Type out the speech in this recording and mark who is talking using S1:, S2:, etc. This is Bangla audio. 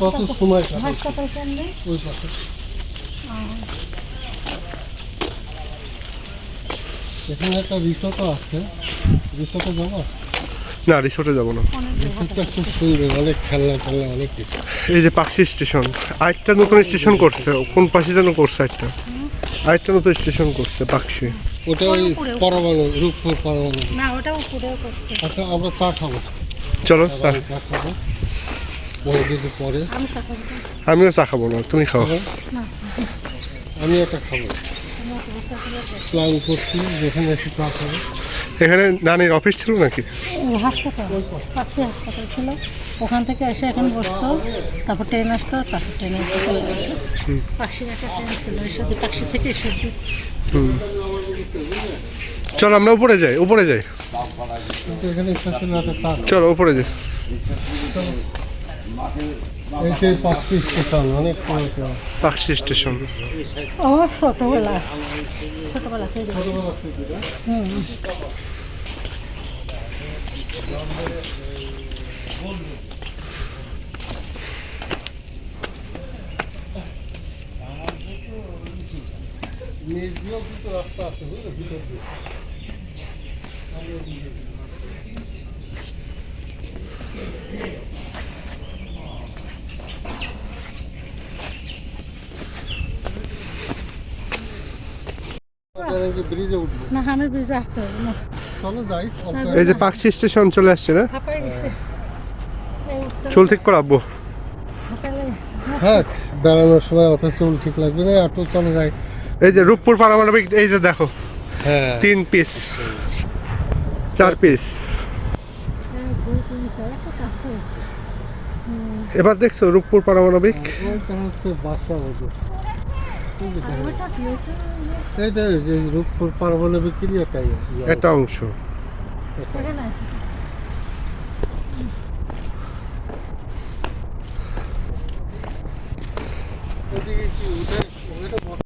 S1: কত সময়
S2: হাসপাতাল
S1: ওই পাশে এখানে একটা রিসোর্টও আছে রিসোর্টে যাব
S3: না রিসোর্টে যাব না।
S1: অনেক খেলনা টেলনা অনেক কিছু
S3: এই যে পাকশি স্টেশন আরেকটা নতুন স্টেশন করছে। কোন পাশে যেন করছে একটা আরেকটা নতুন স্টেশন করছে পাকশি
S1: ওটা ওই পরমাণু রূপপুর পরমাণু
S2: না ওটা উপরেও করছে।
S1: আচ্ছা আমরা চা খাব
S3: চলো চা।
S1: খাব পরে
S3: আমিও চা খাব না তুমি খাও।
S1: আমি একটা খাব।
S2: করছি।
S1: প্ল্যান করছি যেখানে চা খাব।
S3: এখানে নানির অফিস ছিল নাকি?
S2: হাসপাতাল। পাখি হাসপাতাল ছিল। ওখান থেকে এসে এখানে বসতো তারপর ট্রেন আসতো তারপর ট্রেনে চলে যেত
S3: হুম।
S2: পাখির একটা ট্রেন ছিল ঈশ্বরদী পাখি থেকে ঈশ্বরদী
S3: হুম। চলো আমরা উপরে যাই উপরে যাই। চলো উপরে যাই।
S1: এই সেই পাঁচটি স্টেশন অনেক সময় কেউ
S3: পাকশি স্টেশন
S2: আমার ছোটোবেলা ছোটোবেলা থেকে দেখি।
S1: ছোটবেলা থেকে না?
S2: হুম
S1: নিচ দিয়েও কিন্তু রাস্তা আছে বুঝলে ভিতর দিয়ে
S2: না আমি ব্রিজে আসতে হবে না।
S1: চলো যাই
S3: এই যে পাকশি স্টেশন চলে আসছে না? চুল ঠিক করে আব্বু।
S2: হাঁপাইলে
S1: হ্যাঁ বেড়ানোর সময় অত চুল ঠিক লাগবে না অটো চলে যায়
S3: এই যে রূপপুর পারমাণবিক এই যে দেখো
S1: হ্যাঁ।
S3: তিন পিস চার পিস
S2: হুম
S3: এবার দেখছ রূপপুর পারমাণবিক।
S1: হচ্ছে বাসা এইটা রূপপুর পারমাণবিক বিক্রি এটাই
S3: একটা অংশ।
S1: ওদিকে কি? ওটা